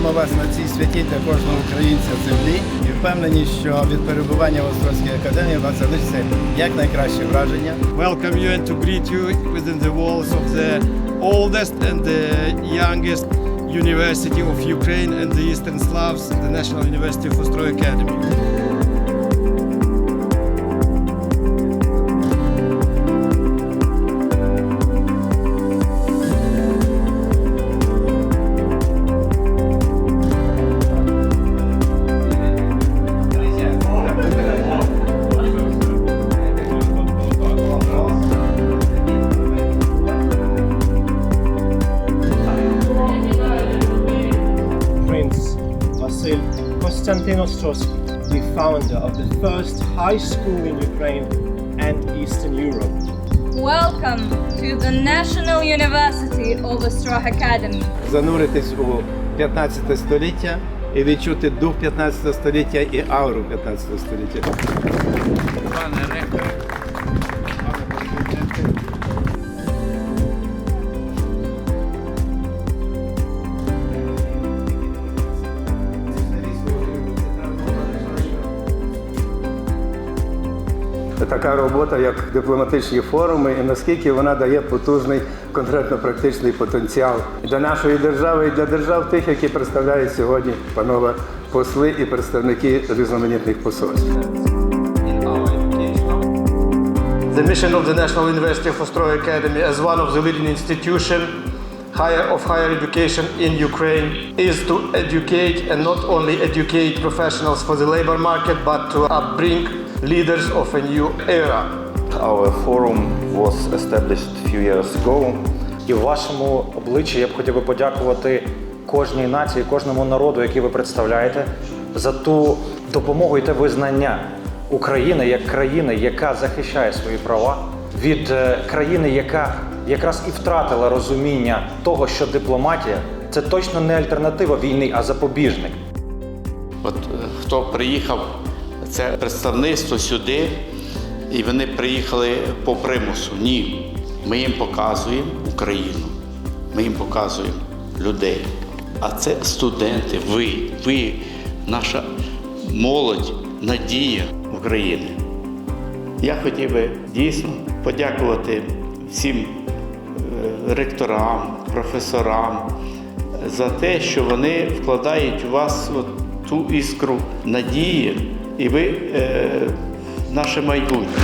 Вітаємо вас на цій святі для кожного українця землі і впевнені, що від перебування в Острозькій академії у вас залишиться якнайкраще враження. welcome you and to greet you within the walls of the oldest and the youngest university of Ukraine and the Eastern Slavs, the National University of Ostroy Academy. Vasil Konstantinostroski, the founder of the first high school in Ukraine and Eastern Europe. Welcome to the National University of Ostrog Academy. Зануритись у 15 століття і відчути дух 15 століття і ауру 15 століття. Пане ректор, Така робота, як дипломатичні форуми, і наскільки вона дає потужний конкретно практичний потенціал для нашої держави і для держав тих, які представляють сьогодні панове посли і представники різноманітних посольств. The mission of the National University of Ostroy Academy as one of the leading institution higher of higher education in Ukraine is to educate and not only educate professionals for the labor market but to upbring leaders of a new era. Our forum was established a few years ago. І в вашому обличчі я б хотів би подякувати кожній нації, кожному народу, який ви представляєте, за ту допомогу і те визнання України як країни, яка захищає свої права, від е, країни, яка якраз і втратила розуміння того, що дипломатія це точно не альтернатива війни, а запобіжник. от е, хто приїхав, це представництво сюди, і вони приїхали по примусу. Ні. Ми їм показуємо Україну, ми їм показуємо людей. А це студенти, ви, ви, наша молодь, надія України. Я хотів би дійсно подякувати всім е, ректорам, професорам за те, що вони вкладають у вас от ту іскру надії, і ви е, наше майбутнє.